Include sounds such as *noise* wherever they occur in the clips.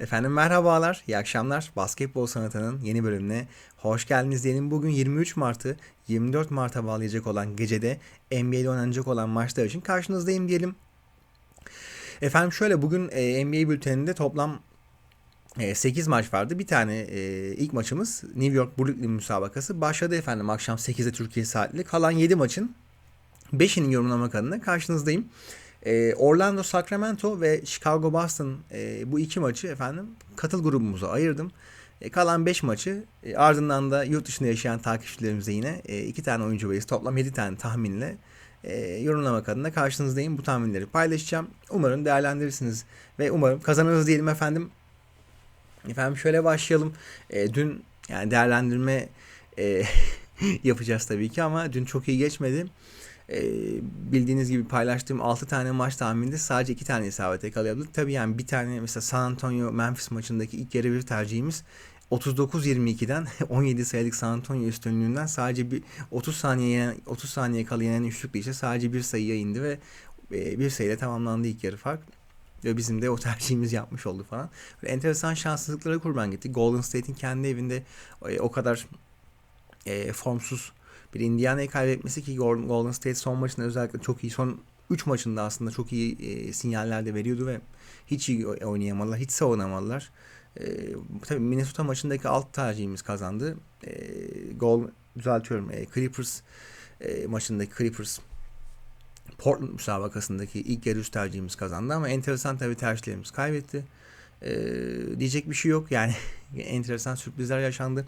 Efendim merhabalar, iyi akşamlar. Basketbol Sanatı'nın yeni bölümüne hoş geldiniz diyelim. Bugün 23 Mart'ı 24 Mart'a bağlayacak olan gecede NBA'de oynanacak olan maçlar için karşınızdayım diyelim. Efendim şöyle bugün e, NBA bülteninde toplam e, 8 maç vardı. Bir tane e, ilk maçımız New York Brooklyn müsabakası başladı efendim akşam 8'de Türkiye saatli. Kalan 7 maçın 5'inin yorumlamak adına karşınızdayım. Ee, Orlando Sacramento ve Chicago Boston e, bu iki maçı efendim katıl grubumuza ayırdım. E, kalan 5 maçı e, ardından da yurt dışında yaşayan takipçilerimize yine e, iki tane oyuncu bayız toplam 7 tane tahminle e, yorumlamak adına karşınızdayım. Bu tahminleri paylaşacağım. Umarım değerlendirirsiniz ve umarım kazanırız diyelim efendim. Efendim şöyle başlayalım. E, dün yani değerlendirme e, *laughs* yapacağız tabii ki ama dün çok iyi geçmedi. E, bildiğiniz gibi paylaştığım 6 tane maç tahmininde sadece 2 tane isabete yakalayabildik. Tabii yani bir tane mesela San Antonio Memphis maçındaki ilk yarı bir tercihimiz 39-22'den 17 *laughs* sayılık San Antonio üstünlüğünden sadece bir 30 saniye 30 saniye kala yenen üçlükle işte sadece bir sayıya indi ve e, bir sayıyla tamamlandı ilk yarı fark. Ve bizim de o tercihimiz yapmış oldu falan. Böyle enteresan şanssızlıklara kurban gitti. Golden State'in kendi evinde e, o kadar e, formsuz bir Indiana'yı kaybetmesi ki Golden State son maçında özellikle çok iyi son 3 maçında aslında çok iyi e, sinyaller de veriyordu ve hiç iyi oynayamadılar, hiç savunamadılar. E, tabii Minnesota maçındaki alt tercihimiz kazandı. E, gol düzeltiyorum. E, Clippers e, maçındaki Clippers Portland müsabakasındaki ilk yarı üst tercihimiz kazandı ama enteresan tabii tercihlerimiz kaybetti. Ee, diyecek bir şey yok yani *laughs* enteresan sürprizler yaşandı.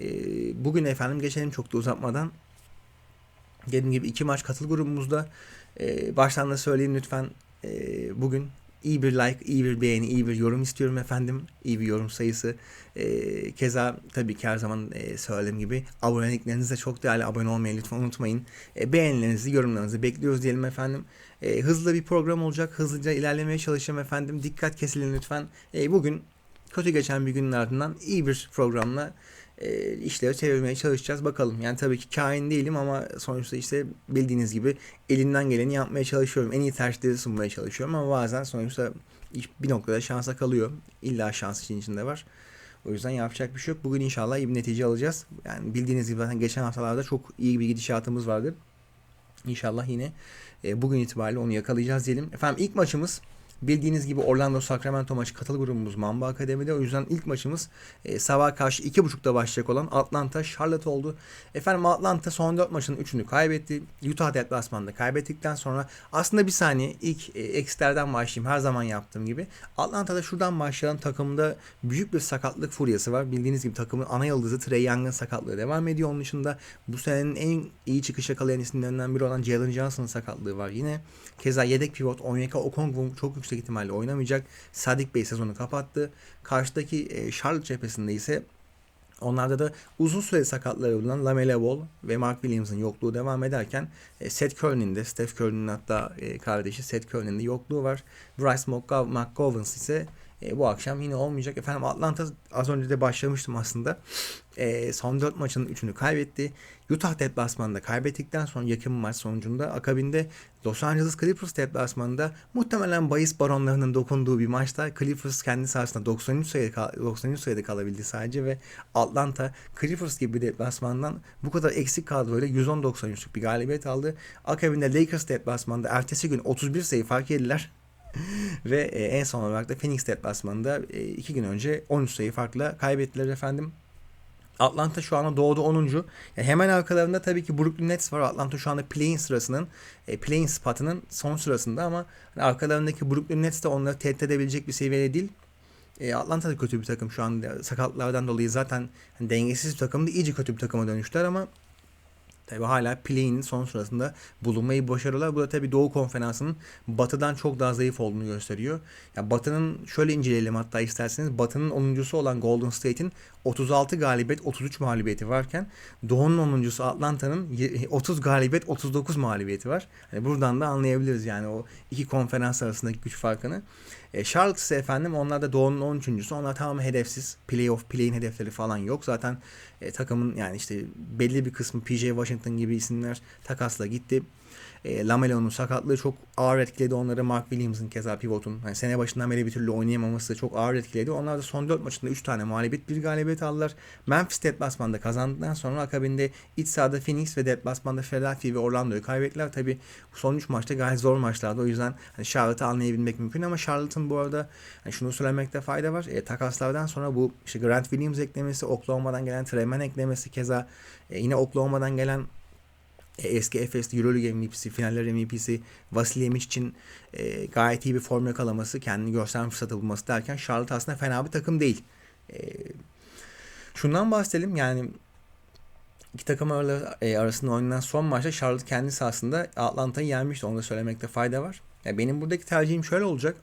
Ee, bugün efendim geçelim çok da uzatmadan. Dediğim gibi iki maç katıl grubumuzda. Ee, baştan da söyleyeyim lütfen e, bugün iyi bir like, iyi bir beğeni, iyi bir yorum istiyorum efendim. İyi bir yorum sayısı. E, keza tabii ki her zaman e, söylediğim gibi abonelikleriniz çok değerli. Abone olmayı lütfen unutmayın. E, beğenilerinizi, yorumlarınızı bekliyoruz diyelim efendim. E, hızlı bir program olacak. Hızlıca ilerlemeye çalışacağım efendim. Dikkat kesilin lütfen. E, bugün kötü geçen bir günün ardından iyi bir programla e, işleri çevirmeye çalışacağız. Bakalım yani tabii ki kain değilim ama sonuçta işte bildiğiniz gibi elinden geleni yapmaya çalışıyorum. En iyi tercihleri sunmaya çalışıyorum ama bazen sonuçta bir noktada şansa kalıyor. İlla şans için içinde var. O yüzden yapacak bir şey yok. Bugün inşallah iyi bir netice alacağız. Yani bildiğiniz gibi zaten geçen haftalarda çok iyi bir gidişatımız vardı. İnşallah yine e, bugün itibariyle onu yakalayacağız diyelim. Efendim ilk maçımız Bildiğiniz gibi Orlando Sacramento maçı katıl grubumuz Mamba Akademi'de. O yüzden ilk maçımız e, sabah karşı 2.30'da başlayacak olan Atlanta Charlotte oldu. Efendim Atlanta son 4 maçın 3'ünü kaybetti. Utah deplasmanında kaybettikten sonra aslında bir saniye ilk e, eksilerden başlayayım her zaman yaptığım gibi. Atlanta'da şuradan başlayalım takımda büyük bir sakatlık furyası var. Bildiğiniz gibi takımın ana yıldızı Trey Young'ın sakatlığı devam ediyor. Onun dışında bu senenin en iyi çıkış yakalayan isimlerinden biri olan Jalen Johnson'ın sakatlığı var yine. Keza yedek pivot Onyeka Okongwu çok yüksek yüksek ihtimalle oynamayacak. Sadik Bey sezonu kapattı. Karşıdaki e, Charlotte cephesinde ise Onlarda da uzun süre sakatları bulunan Lamela Ball ve Mark Williams'ın yokluğu devam ederken e, Seth Curry'nin de Steph Curry'nin hatta e, kardeşi Seth Curry'nin de yokluğu var. Bryce McGovens ise e, bu akşam yine olmayacak. Efendim Atlanta az önce de başlamıştım aslında. E, son 4 maçın 3'ünü kaybetti. Utah deplasmanında kaybettikten sonra yakın maç sonucunda akabinde Los Angeles Clippers deplasmanında muhtemelen bahis baronlarının dokunduğu bir maçta Clippers kendi sahasında 93 sayıda, 93 sayıda kalabildi sadece ve Atlanta Clippers gibi bir deplasmandan bu kadar eksik kadroyla 110-93'lük bir galibiyet aldı. Akabinde Lakers deplasmanında ertesi gün 31 sayı fark yediler. Ve e, en son olarak da Phoenix deplasmanında e, iki gün önce 13 sayı farkla kaybettiler efendim. Atlanta şu anda doğuda 10. Yani hemen arkalarında tabii ki Brooklyn Nets var. Atlanta şu anda playing sırasının, e, playing spotının son sırasında ama hani arkalarındaki Brooklyn Nets de onları tehdit edebilecek bir seviyede değil. E, Atlanta da kötü bir takım şu anda sakatlardan dolayı zaten hani dengesiz bir takımdı. iyice kötü bir takıma dönüştüler ama Tabi hala play'in son sırasında bulunmayı başarıyorlar. Bu da tabi Doğu Konferansı'nın Batı'dan çok daha zayıf olduğunu gösteriyor. Ya Batı'nın şöyle inceleyelim hatta isterseniz Batı'nın 10.sü olan Golden State'in 36 galibiyet 33 mağlubiyeti varken Doğu'nun 10.sü Atlanta'nın 30 galibiyet 39 mağlubiyeti var. Yani buradan da anlayabiliriz yani o iki konferans arasındaki güç farkını. E, Charlotte ise efendim onlar da Doğu'nun 13.sü. Onlar tamamen hedefsiz. Playoff, play'in hedefleri falan yok. Zaten e, takımın yani işte belli bir kısmı PJ Washington gibi isimler takasla gitti. E, Lamelo'nun sakatlığı çok ağır etkiledi onları. Mark Williams'ın keza pivotun. Yani sene başından beri bir türlü oynayamaması çok ağır etkiledi. Onlar da son 4 maçında 3 tane mağlubiyet, bir galibiyet aldılar. Memphis deplasmanda kazandıktan sonra akabinde iç sahada Phoenix ve deplasmanda Philadelphia ve Orlando'yu kaybettiler. Tabi son 3 maçta gayet zor maçlardı. O yüzden hani Charlotte'ı anlayabilmek mümkün ama Charlotte'ın bu arada yani şunu söylemekte fayda var. E, takaslardan sonra bu işte Grant Williams eklemesi, Oklahoma'dan gelen Treman eklemesi keza e, yine Oklahoma'dan gelen eski Efes'li Euroleague MVP'si, finaller MVP'si Vasilij Yemic için e, gayet iyi bir form yakalaması, kendini gösterme fırsatı bulması derken Charlotte aslında fena bir takım değil. E, şundan bahsedelim yani iki takım e, arasında oynanan son maçta Charlotte kendisi aslında Atlanta'yı yenmişti. Onu da söylemekte fayda var. Yani benim buradaki tercihim şöyle olacak.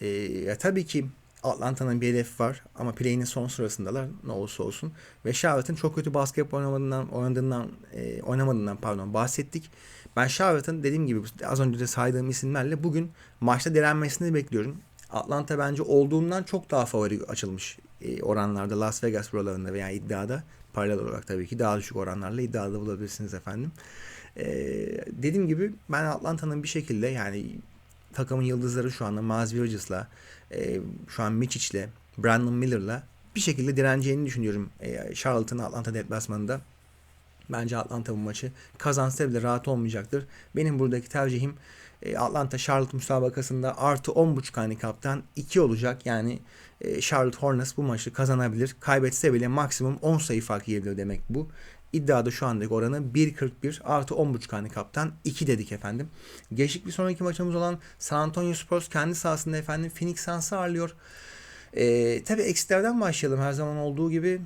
E, ya tabii ki Atlanta'nın bir hedefi var ama play'inin son sırasındalar ne olursa olsun. Ve Charlotte'ın çok kötü basketbol oynamadığından, oynadığından, e, oynamadığından pardon bahsettik. Ben Charlotte'ın dediğim gibi az önce de saydığım isimlerle bugün maçta direnmesini bekliyorum. Atlanta bence olduğundan çok daha favori açılmış e, oranlarda Las Vegas buralarında veya iddiada. Paralel olarak tabii ki daha düşük oranlarla iddiada bulabilirsiniz efendim. E, dediğim gibi ben Atlanta'nın bir şekilde yani takımın yıldızları şu anda Miles Bridges'la e, şu an Michic'le Brandon Miller'la bir şekilde direneceğini düşünüyorum. E, Charlotte'ın Atlanta deplasmanında. Bence Atlanta bu maçı kazansa bile rahat olmayacaktır. Benim buradaki tercihim e, Atlanta Charlotte müsabakasında artı 10.5 handikaptan 2 olacak. Yani e, Charlotte Hornets bu maçı kazanabilir. Kaybetse bile maksimum 10 sayı fark yiyebilir demek bu. İddiada şu andaki oranı 1.41 artı 10.5 handikaptan 2 dedik efendim. Geçtik bir sonraki maçımız olan San Antonio Spurs kendi sahasında efendim Phoenix Suns'ı ağırlıyor. Ee, Tabi eksilerden başlayalım her zaman olduğu gibi.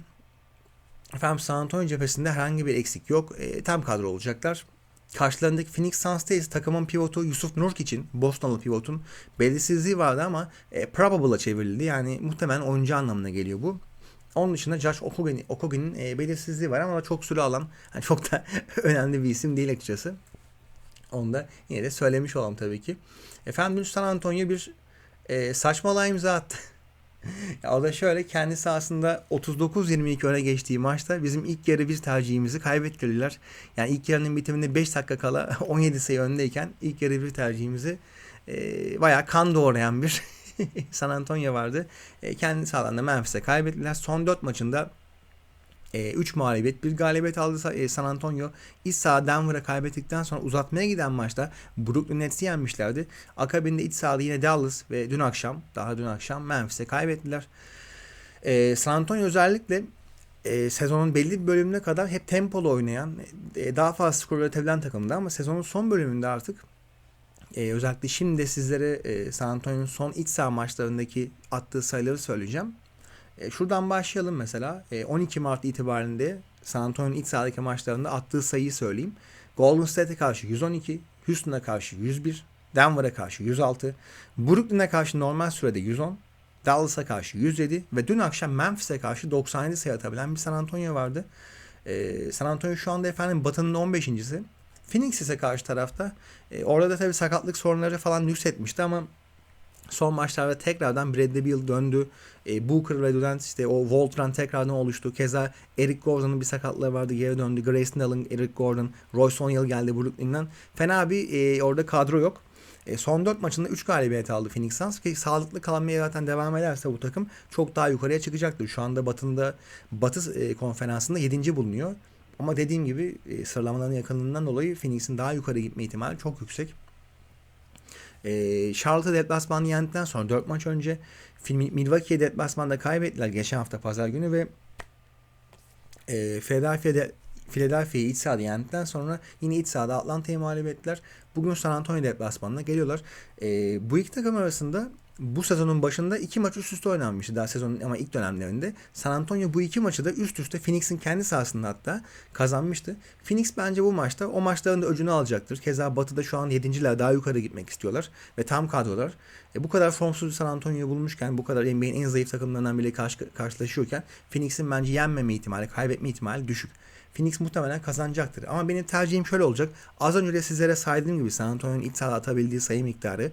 Efendim San Antonio cephesinde herhangi bir eksik yok. E, tam kadro olacaklar. Karşılarındaki Phoenix Suns'ta ise takımın pivotu Yusuf Nurk için Boston'lı pivotun belirsizliği vardı ama e, probable'a çevrildi. Yani muhtemelen oyuncu anlamına geliyor bu. Onun dışında Josh Okogin'in Okogin, e, belirsizliği var ama çok süre alan yani çok da *laughs* önemli bir isim değil açıkçası. Onu da yine de söylemiş olalım tabii ki. Efendim San Antonio bir e, saçmalığa imza attı. *laughs* ya o da şöyle kendisi aslında 39-22 öne geçtiği maçta bizim ilk yarı bir tercihimizi kaybettirdiler. Yani ilk yarının bitiminde 5 dakika kala *laughs* 17 sayı öndeyken ilk yarı bir tercihimizi e, bayağı kan doğrayan bir *laughs* San Antonio vardı. E, kendi sahasında Memphis'e kaybettiler. Son 4 maçında 3 e, mağlubiyet, bir galibiyet aldı e, San Antonio. İç saha Denver'a kaybettikten sonra uzatmaya giden maçta Brooklyn Nets'i yenmişlerdi. Akabinde iç sahada yine Dallas ve dün akşam, daha dün akşam Memphis'e kaybettiler. E, San Antonio özellikle e, sezonun belli bir bölümüne kadar hep tempolu oynayan, e, daha fazla skor üretebilen takımdı ama sezonun son bölümünde artık e, özellikle şimdi sizlere e, San Antonio'nun son iç saha maçlarındaki attığı sayıları söyleyeceğim. E, şuradan başlayalım mesela. E, 12 Mart itibariyle San Antonio'nun iç sahadaki maçlarında attığı sayıyı söyleyeyim. Golden State'e karşı 112, Houston'a karşı 101, Denver'a karşı 106, Brooklyn'e karşı normal sürede 110, Dallas'a karşı 107 ve dün akşam Memphis'e karşı 97 sayı atabilen bir San Antonio vardı. Ee, San Antonio şu anda efendim Batı'nın 15.si. Phoenix ise karşı tarafta. E, orada da tabii sakatlık sorunları falan nüksetmişti ama son maçlarda tekrardan Bradley Beal döndü. E, Booker ve Durant işte o Voltran tekrardan oluştu. Keza Eric Gordon'un bir sakatlığı vardı geri döndü. Grayson Allen, Eric Gordon, Royce O'Neal geldi Brooklyn'den. Fena bir e, orada kadro yok. E, son 4 maçında 3 galibiyet aldı Phoenix Suns ki sağlıklı kalmaya zaten devam ederse bu takım çok daha yukarıya çıkacaktır. Şu anda Batı'nda Batı e, konferansında 7. bulunuyor. Ama dediğim gibi e, sıralamaların yakınlığından dolayı Phoenix'in daha yukarı gitme ihtimali çok yüksek. E, Charlotte'ı deplasmanı yendikten sonra 4 maç önce Milwaukee'ye deplasmanda kaybettiler geçen hafta pazar günü ve e, Philadelphia'da Philadelphia'yı iç sahada yendikten sonra yine iç sahada Atlanta'yı mağlup ettiler. Bugün San Antonio deplasmanına geliyorlar. E, bu iki takım arasında bu sezonun başında iki maç üst üste oynanmıştı daha sezonun ama ilk dönemlerinde. San Antonio bu iki maçı da üst üste Phoenix'in kendi sahasında hatta kazanmıştı. Phoenix bence bu maçta o maçların da öcünü alacaktır. Keza Batı'da şu an yedinciler daha yukarı gitmek istiyorlar ve tam kadrolar. E, bu kadar formsuz San Antonio'yu bulmuşken bu kadar NBA'in en zayıf takımlarından biri karşı, karşılaşıyorken Phoenix'in bence yenmeme ihtimali, kaybetme ihtimali düşük. Phoenix muhtemelen kazanacaktır. Ama benim tercihim şöyle olacak. Az önce de sizlere saydığım gibi San Antonio'nun ilk atabildiği sayı miktarı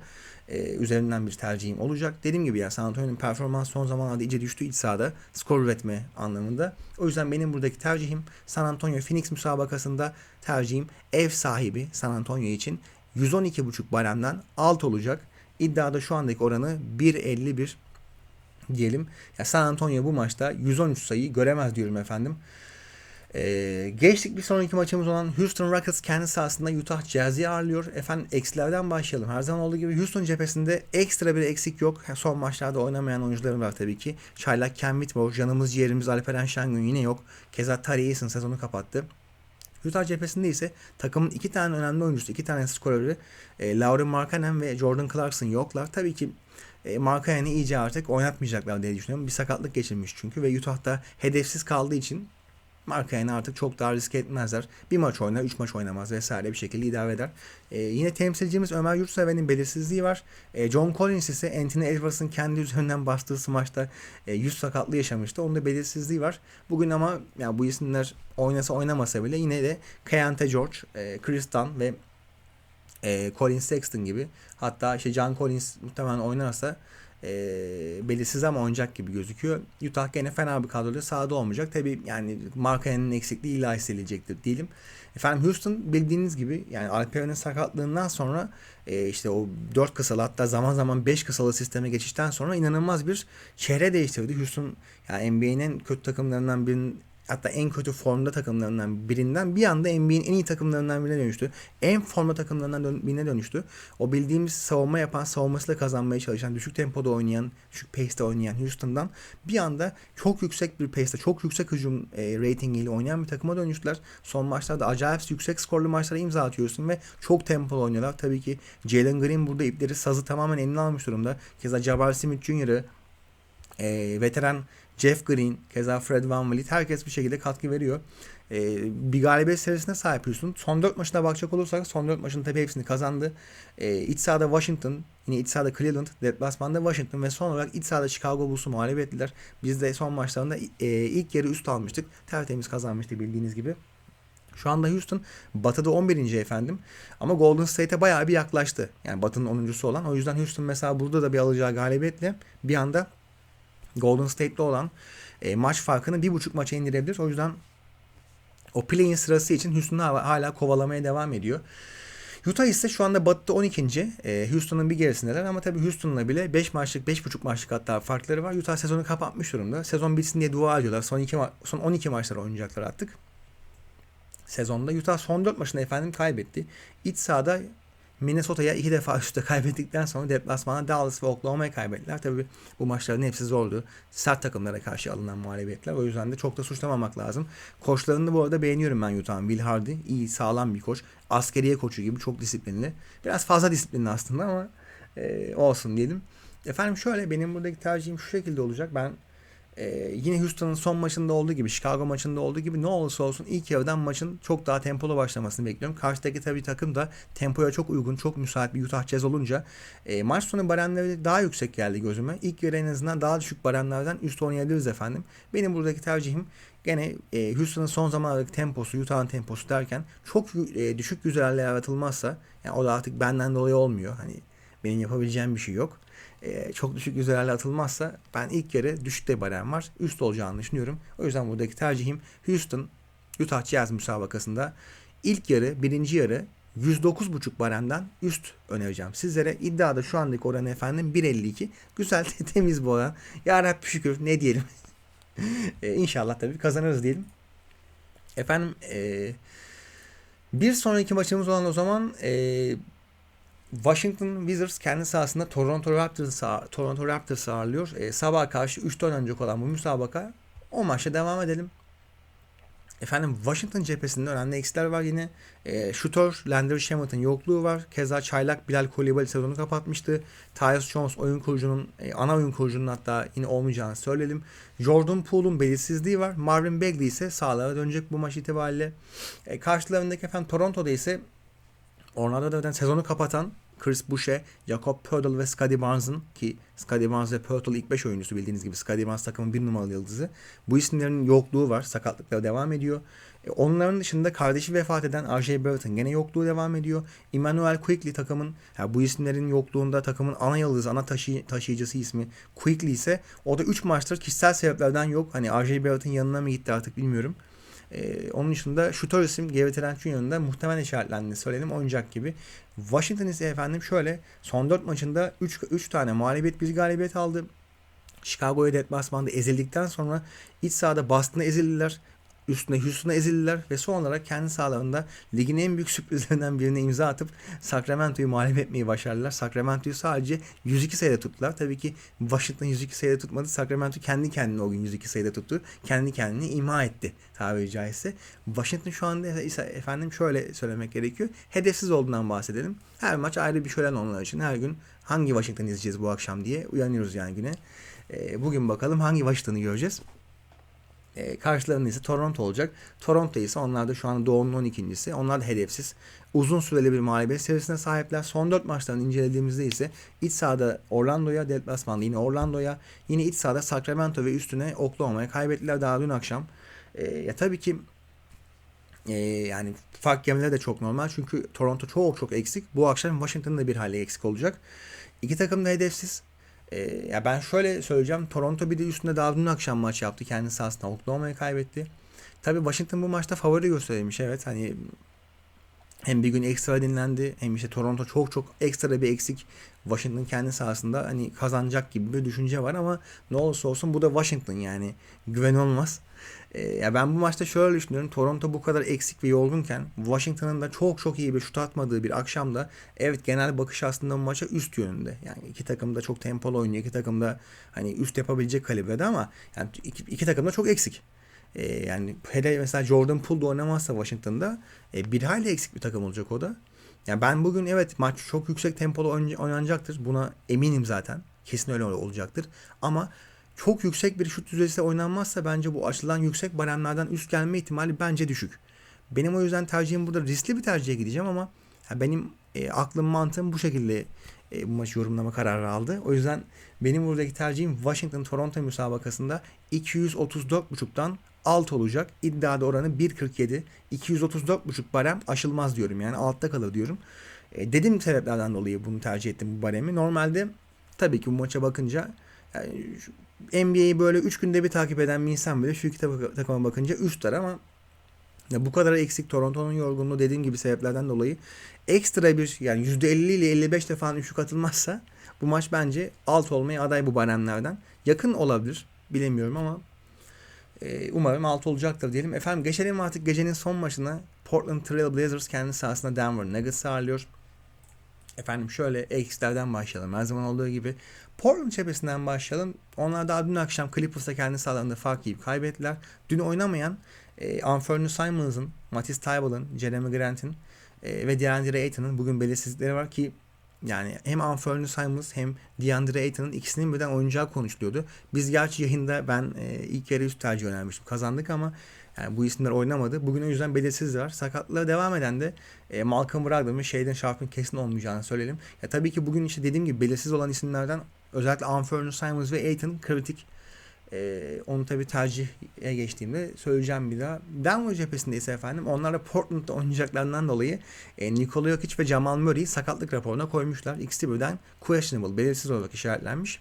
e, üzerinden bir tercihim olacak. Dediğim gibi ya San Antonio'nun performans son zamanlarda iyice düştü iç sahada skor üretme anlamında. O yüzden benim buradaki tercihim San Antonio Phoenix müsabakasında tercihim ev sahibi San Antonio için 112,5 baremden alt olacak. İddiada şu andaki oranı 1.51 diyelim. Ya San Antonio bu maçta 113 sayı göremez diyorum efendim. Ee, geçtik bir sonraki maçımız olan Houston Rockets kendi sahasında Utah Jazz'i ağırlıyor. Efendim eksilerden başlayalım. Her zaman olduğu gibi Houston cephesinde ekstra bir eksik yok. Son maçlarda oynamayan oyuncularım var tabii ki. Çaylak Ken Whitmore, canımız ciğerimiz Alperen Şengün yine yok. Keza Tari Eason sezonu kapattı. Utah cephesinde ise takımın iki tane önemli oyuncusu, iki tane skoreri e, Lauri Markkanen ve Jordan Clarkson yoklar. Tabii ki e, Markkanen'i iyice artık oynatmayacaklar diye düşünüyorum. Bir sakatlık geçirmiş çünkü ve Utah'ta hedefsiz kaldığı için Markkayen'i artık çok daha risk etmezler. Bir maç oynar, üç maç oynamaz vesaire bir şekilde idare eder. Ee, yine temsilcimiz Ömer Yurtseven'in belirsizliği var. Ee, John Collins ise Anthony Edwards'ın kendi üzerinden bastığı smaçta e, yüz sakatlığı yaşamıştı. Onun da belirsizliği var. Bugün ama yani bu isimler oynasa oynamasa bile yine de Kayante George, e, Chris Dunn ve e, Colin Sexton gibi hatta işte John Collins muhtemelen oynarsa e, belirsiz ama oynayacak gibi gözüküyor. Utah gene fena bir kadroda sahada olmayacak. Tabi yani Markkanen'in eksikliği illa hissedilecektir diyelim. Efendim Houston bildiğiniz gibi yani Alperen'in sakatlığından sonra e, işte o 4 kısalı hatta zaman zaman 5 kısalı sisteme geçişten sonra inanılmaz bir çehre değiştirdi. Houston yani NBA'nin kötü takımlarından birinin hatta en kötü formda takımlarından birinden bir anda NBA'nin en iyi takımlarından birine dönüştü. En formda takımlarından birine dönüştü. O bildiğimiz savunma yapan, savunmasıyla kazanmaya çalışan, düşük tempoda oynayan, düşük pace'te oynayan Houston'dan bir anda çok yüksek bir pace'te, çok yüksek hücum e, ratingiyle oynayan bir takıma dönüştüler. Son maçlarda acayip yüksek skorlu maçlara imza atıyorsun ve çok tempolu oynuyorlar. Tabii ki Jalen Green burada ipleri sazı tamamen eline almış durumda. Keza Jabbar Smith Jr.'ı e, veteran Jeff Green, keza Fred Van Vliet herkes bir şekilde katkı veriyor. Ee, bir galibiyet serisine sahip Houston. Son 4 maçına bakacak olursak son 4 maçın tabii hepsini kazandı. Ee, iç sahada Washington, yine iç sahada Cleveland, deplasmanda Washington ve son olarak iç sahada Chicago Bulls'u mağlup ettiler. Biz de son maçlarında e, ilk yarı üst almıştık. Tertemiz kazanmıştı bildiğiniz gibi. Şu anda Houston Batı'da 11. efendim. Ama Golden State'e bayağı bir yaklaştı. Yani Batı'nın 10.sü olan. O yüzden Houston mesela burada da bir alacağı galibiyetle bir anda Golden State'de olan e, maç farkını bir buçuk maça indirebilir. O yüzden o play-in sırası için Houston hala kovalamaya devam ediyor. Utah ise şu anda Batı'da 12. E, Houston'ın bir gerisindeler ama tabii Houston'la bile 5 maçlık 5,5 maçlık hatta farkları var. Utah sezonu kapatmış durumda. Sezon bitsin diye dua ediyorlar. Son, iki son 12 maçlar oynayacaklar artık. Sezonda Utah son 4 maçını efendim kaybetti. İç sahada Minnesota'ya iki defa *laughs* üstte kaybettikten sonra deplasmana Dallas ve Oklahoma'ya kaybettiler. Tabi bu maçların hepsi zordu. Sert takımlara karşı alınan mağlubiyetler. O yüzden de çok da suçlamamak lazım. Koçlarını bu arada beğeniyorum ben Utah'ın. Will Hardy iyi sağlam bir koç. Askeriye koçu gibi çok disiplinli. Biraz fazla disiplinli aslında ama e, olsun diyelim. Efendim şöyle benim buradaki tercihim şu şekilde olacak. Ben ee, yine Houston'ın son maçında olduğu gibi, Chicago maçında olduğu gibi ne olursa olsun ilk yarıdan maçın çok daha tempolu başlamasını bekliyorum. Karşıdaki tabii takım da tempoya çok uygun, çok müsait bir Utah Jazz olunca e, maç sonu barenleri daha yüksek geldi gözüme. İlk yarı en azından daha düşük barenlerden üst oynayabiliriz efendim. Benim buradaki tercihim gene e, Houston'ın son zamanlardaki temposu, Utah'ın temposu derken çok e, düşük güzelliğe yaratılmazsa yani o da artık benden dolayı olmuyor. Hani benim yapabileceğim bir şey yok e, çok düşük yüzdelerle atılmazsa ben ilk yarı düşükte barem var. Üst olacağını düşünüyorum. O yüzden buradaki tercihim Houston Utah Jazz müsabakasında ilk yarı birinci yarı 109.5 baremden üst önereceğim. Sizlere iddiada şu andaki oranı efendim 1.52. Güzel *laughs* temiz bu oran. Ya Rabbi şükür ne diyelim. *laughs* e, inşallah tabii kazanırız diyelim. Efendim e, bir sonraki maçımız olan o zaman e, Washington Wizards kendi sahasında Toronto Raptors Toronto Raptors ağırlıyor. E, sabah karşı 3 oynanacak olan bu müsabaka o maçta devam edelim. Efendim Washington cephesinde önemli eksiler var yine. E, şutör Landry Shamet'ın yokluğu var. Keza çaylak Bilal Kolibali sezonu kapatmıştı. Tyus Jones oyun kurucunun, e, ana oyun kurucunun hatta yine olmayacağını söyleyelim. Jordan Poole'un belirsizliği var. Marvin Bagley ise sağlığa dönecek bu maç itibariyle. E, karşılarındaki efendim Toronto'da ise Orlando'da sezonu kapatan Chris Boucher, Jacob Pöttl ve Scottie Barnes'ın ki Scottie Barnes ve Pöttl ilk 5 oyuncusu bildiğiniz gibi Scottie Barnes takımın bir numaralı yıldızı. Bu isimlerin yokluğu var. Sakatlıklar devam ediyor. E, onların dışında kardeşi vefat eden R.J. Barrett'ın gene yokluğu devam ediyor. Emmanuel Quickly takımın yani bu isimlerin yokluğunda takımın ana yıldızı, ana taşı, taşıyıcısı ismi Quickly ise o da 3 maçtır kişisel sebeplerden yok. Hani R.J. Barrett'ın yanına mı gitti artık bilmiyorum. Ee, onun dışında şutör isim Gary Trent Jr.'ın da muhtemel işaretlendiğini söyleyelim oyuncak gibi. Washington ise efendim şöyle son 4 maçında 3, 3 tane mağlubiyet bir galibiyet aldı. Chicago'ya deplasmanda ezildikten sonra iç sahada Boston'a ezildiler üstüne Houston'a ezildiler ve son olarak kendi sahalarında ligin en büyük sürprizlerinden birine imza atıp Sacramento'yu mağlup etmeyi başardılar. Sacramento'yu sadece 102 sayıda tuttular. Tabii ki Washington 102 sayıda tutmadı. Sacramento kendi kendine o gün 102 sayıda tuttu. Kendi kendini ima etti tabiri caizse. Washington şu anda ise efendim şöyle söylemek gerekiyor. Hedefsiz olduğundan bahsedelim. Her maç ayrı bir şölen onlar için. Her gün hangi Washington izleyeceğiz bu akşam diye uyanıyoruz yani güne. E, bugün bakalım hangi Washington'ı göreceğiz. E, karşılarında ise Toronto olacak. Toronto ise onlar da şu an Doğu'nun 12.si. Onlar da hedefsiz. Uzun süreli bir mağlubiyet serisine sahipler. Son 4 maçlarını incelediğimizde ise iç sahada Orlando'ya, deplasmanda yine Orlando'ya, yine iç sahada Sacramento ve üstüne Oklahoma'ya kaybettiler daha dün akşam. E, ya tabii ki e, yani fark yemeleri de çok normal. Çünkü Toronto çok çok eksik. Bu akşam Washington'ın da bir hali eksik olacak. İki takım da hedefsiz. E, ya ben şöyle söyleyeceğim. Toronto bir de üstünde daha dün akşam maç yaptı. Kendi sahasında Oklahoma'yı kaybetti. Tabii Washington bu maçta favori gösterilmiş. Evet hani hem bir gün ekstra dinlendi hem işte Toronto çok çok ekstra bir eksik Washington kendi sahasında hani kazanacak gibi bir düşünce var ama ne olursa olsun bu da Washington yani güven olmaz. Ee, ya ben bu maçta şöyle düşünüyorum. Toronto bu kadar eksik ve yorgunken Washington'ın da çok çok iyi bir şut atmadığı bir akşamda evet genel bakış aslında bu maça üst yönünde. Yani iki takım da çok tempolu oynuyor. iki takım da hani üst yapabilecek kalibrede ama yani iki, iki takım da çok eksik. Ee, yani hele mesela Jordan Poole oynamazsa Washington'da e, bir hayli eksik bir takım olacak o da. Yani ben bugün evet maç çok yüksek tempolu oynanacaktır. Buna eminim zaten. Kesin öyle olacaktır. Ama çok yüksek bir şut yüzdesi oynanmazsa bence bu açılan yüksek baremlerden üst gelme ihtimali bence düşük. Benim o yüzden tercihim burada riskli bir tercihe gideceğim ama benim e, aklım mantığım bu şekilde e, bu maçı yorumlama kararı aldı. O yüzden benim buradaki tercihim Washington Toronto müsabakasında 234.5'tan alt olacak. İddiada oranı 1.47. 234.5 barem aşılmaz diyorum yani altta kalır diyorum. E, dedim sebeplerden dolayı bunu tercih ettim bu baremi. Normalde tabii ki bu maça bakınca yani NBA'yi böyle 3 günde bir takip eden bir insan bile şu iki takıma bakınca üstler ama ya bu kadar eksik Toronto'nun yorgunluğu dediğim gibi sebeplerden dolayı ekstra bir yani %50 ile 55 defa üçlük atılmazsa bu maç bence alt olmaya aday bu baremlerden. Yakın olabilir bilemiyorum ama e, umarım alt olacaktır diyelim. Efendim geçelim artık gecenin son maçına. Portland Trail Blazers kendi sahasında Denver Nuggets ağırlıyor. Efendim şöyle X'lerden başlayalım. Her zaman olduğu gibi Portland cephesinden başlayalım. Onlar daha dün akşam Clippers'ta kendi sahalarında fark yiyip kaybettiler. Dün oynamayan e, Anthony Simons'ın, Matisse Thybull'ın, Jeremy Grant'in e, ve DeAndre Ayton'un bugün belirsizlikleri var ki yani hem Anthony Simons hem DeAndre Ayton'un ikisinin birden oyuncağı konuşuluyordu. Biz gerçi yayında ben e, ilk yarı üst tercih önermiştim. Kazandık ama yani bu isimler oynamadı. Bugün o yüzden belirsizler. Sakatlığa devam eden de e, Malcolm Brogdon ve Shaden Sharp'ın kesin olmayacağını söyleyelim. Ya tabii ki bugün işte dediğim gibi belirsiz olan isimlerden özellikle Anthony Simons ve Ayton kritik. E, onu tabii tercihe geçtiğimde söyleyeceğim bir daha. Denver cephesinde ise efendim onlar da Portland'da oynayacaklarından dolayı e, Nikola Jokic ve Jamal Murray sakatlık raporuna koymuşlar. İkisi birden questionable, belirsiz olarak işaretlenmiş.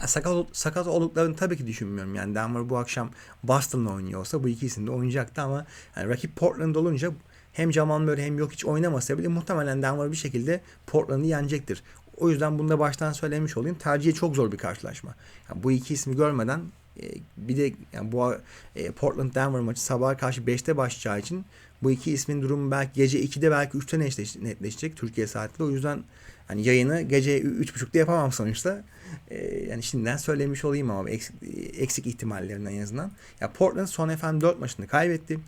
Ya sakat, sakat olduklarını tabii ki düşünmüyorum. Yani Denver bu akşam Boston'la oynuyorsa bu iki isim de oynayacaktı ama yani rakip Portland olunca hem Jamal Murray hem yok hiç oynamasa bile muhtemelen Denver bir şekilde Portland'ı yenecektir. O yüzden bunu da baştan söylemiş olayım. Tercihi çok zor bir karşılaşma. Yani bu iki ismi görmeden e, bir de yani bu e, Portland Denver maçı sabaha karşı 5'te başlayacağı için bu iki ismin durumu belki gece 2'de belki 3'te netleşecek Türkiye saatiyle. O yüzden hani yayını gece 3.30'da yapamam sonuçta. Ee, yani şimdiden söylemiş olayım ama eksik, eksik ihtimallerinden en azından. Ya Portland son efendim 4 maçını kaybetti.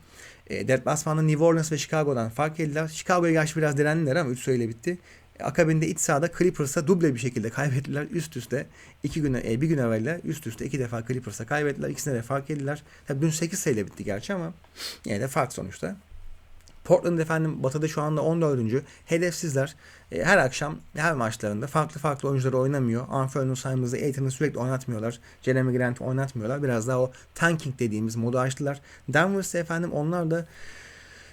E, deplasmanda New Orleans ve Chicago'dan fark ettiler. Chicago'ya karşı biraz direndiler ama 3 sayıyla bitti. Akabinde iç sahada Clippers'a duble bir şekilde *laughs* kaybettiler. Üst üste iki güne, e, bir gün evvel üst üste iki defa Clippers'a kaybettiler. İkisine de fark ettiler. Tabii dün 8 sayıyla bitti gerçi ama yine de fark sonuçta. Portland efendim batıda şu anda 14. Hedefsizler. E, her akşam her maçlarında farklı farklı oyuncuları oynamıyor. Anthony Simons'ı Aiton'u sürekli oynatmıyorlar. Jeremy Grant'ı oynatmıyorlar. Biraz daha o tanking dediğimiz modu açtılar. Denver'sa efendim onlar da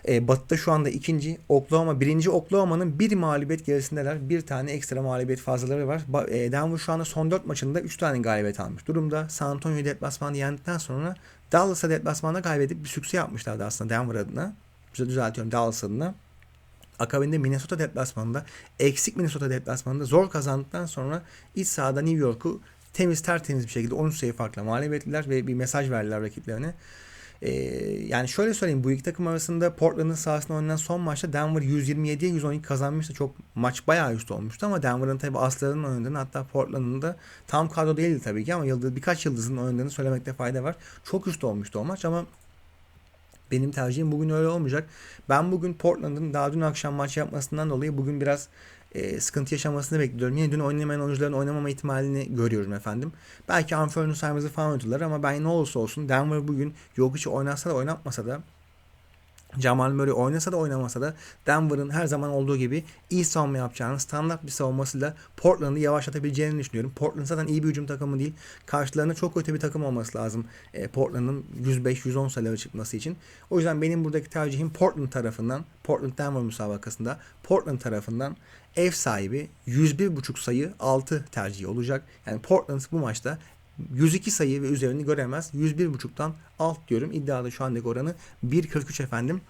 E, Batı'da şu anda ikinci. Oklahoma birinci. Oklahoma'nın bir mağlubiyet gerisindeler. Bir tane ekstra mağlubiyet fazlaları var. E, Denver şu anda son 4 maçında 3 tane galibiyet almış durumda. San Antonio deplasmanı yendikten sonra Dallas'a deplasmanda kaybedip bir sükse yapmışlardı aslında Denver adına. Düz- Düzeltiyorum Dallas adına. Akabinde Minnesota deplasmanında eksik Minnesota deplasmanında zor kazandıktan sonra iç sahada New York'u temiz tertemiz bir şekilde 13 sayı farkla mağlup ettiler ve bir mesaj verdiler rakiplerine. Ee, yani şöyle söyleyeyim bu iki takım arasında Portland'ın sahasında oynanan son maçta Denver 127'ye 112 kazanmıştı. Çok maç bayağı üst olmuştu ama Denver'ın tabi aslarının oynadığını hatta Portland'ın da tam kadro değildi tabii ki ama yıldız, birkaç yıldızın oynadığını söylemekte fayda var. Çok üst olmuştu o maç ama benim tercihim bugün öyle olmayacak. Ben bugün Portland'ın daha dün akşam maç yapmasından dolayı bugün biraz e, sıkıntı yaşamasını bekliyorum. Yine dün oynamayan oyuncuların oynamama ihtimalini görüyorum efendim. Belki Anthony Simons'ı falan oynadılar ama ben ne olursa olsun Denver bugün Jokic'i oynatsa da oynatmasa da Jamal Murray oynasa da oynamasa da Denver'ın her zaman olduğu gibi iyi savunma yapacağını, standart bir savunmasıyla Portland'ı yavaşlatabileceğini düşünüyorum. Portland zaten iyi bir hücum takımı değil. Karşılarında çok kötü bir takım olması lazım. E, Portland'ın 105-110 sayıları çıkması için. O yüzden benim buradaki tercihim Portland tarafından, Portland Denver müsabakasında Portland tarafından ev sahibi 101.5 sayı 6 tercihi olacak. Yani Portland bu maçta 102 sayı ve üzerini göremez. 101.5'tan alt diyorum. İddiada şu andaki oranı 1.43 efendim.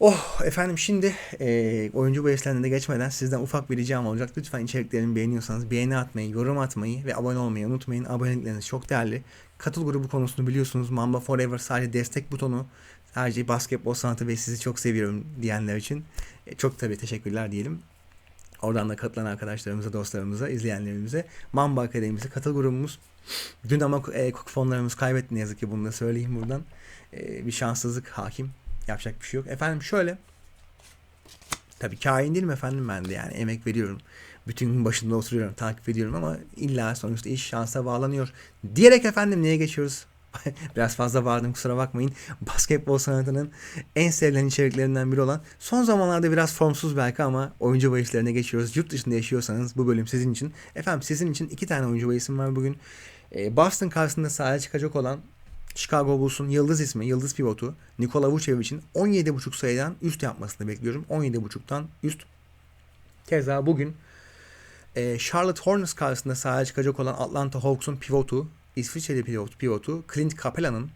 Oh efendim şimdi e, oyuncu bahislerine de geçmeden sizden ufak bir ricam olacak. Lütfen içeriklerimi beğeniyorsanız beğeni atmayı, yorum atmayı ve abone olmayı unutmayın. Abonelikleriniz çok değerli. Katıl grubu konusunu biliyorsunuz. Mamba Forever sadece destek butonu. Sadece basketbol sanatı ve sizi çok seviyorum diyenler için. E, çok tabii teşekkürler diyelim. Oradan da katılan arkadaşlarımıza, dostlarımıza, izleyenlerimize Mamba Akademisi katıl grubumuz. Dün ama e, kuponlarımız kaybetti ne yazık ki bunu da söyleyeyim buradan. E, bir şanssızlık hakim. Yapacak bir şey yok. Efendim şöyle. Tabii kain değilim efendim ben de yani emek veriyorum. Bütün gün başında oturuyorum, takip ediyorum ama illa sonuçta iş şansa bağlanıyor. Diyerek efendim neye geçiyoruz? *laughs* Biraz fazla bağırdım kusura bakmayın. Basketbol sanatının en sevilen içeriklerinden biri olan son zamanlarda biraz formsuz belki ama oyuncu bahislerine geçiyoruz. Yurt dışında yaşıyorsanız bu bölüm sizin için. Efendim sizin için iki tane oyuncu bahisim var bugün. Ee, Boston karşısında sahaya çıkacak olan Chicago Bulls'un yıldız ismi, yıldız pivotu Nikola Vucevic'in 17.5 sayıdan üst yapmasını bekliyorum. 17.5'tan üst. Keza bugün e, Charlotte Hornets karşısında sahaya çıkacak olan Atlanta Hawks'un pivotu İsviçreli pivot, pivotu Clint Capela'nın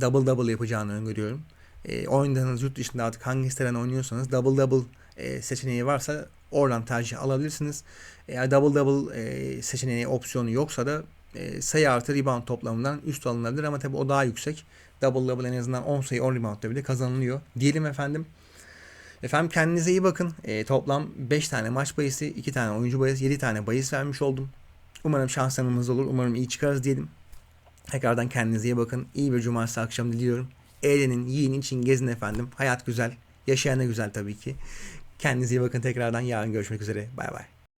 double double yapacağını öngörüyorum. E, oynadığınız yurt dışında artık hangi siteden oynuyorsanız double double e, seçeneği varsa oradan tercih alabilirsiniz. Eğer double double e, seçeneği opsiyonu yoksa da e, sayı artı rebound toplamından üst alınabilir ama tabii o daha yüksek. Double double en azından 10 sayı 10 reboundda bile kazanılıyor. Diyelim efendim. Efendim kendinize iyi bakın. E, toplam 5 tane maç bahisi, 2 tane oyuncu bahisi, 7 tane bahis vermiş oldum. Umarım şanslarımız olur. Umarım iyi çıkarız diyelim. Tekrardan kendinize iyi bakın. İyi bir cumartesi akşam diliyorum. Eğlenin, yiyin, için gezin efendim. Hayat güzel. Yaşayan da güzel tabii ki. Kendinize iyi bakın tekrardan. Yarın görüşmek üzere. Bay bay.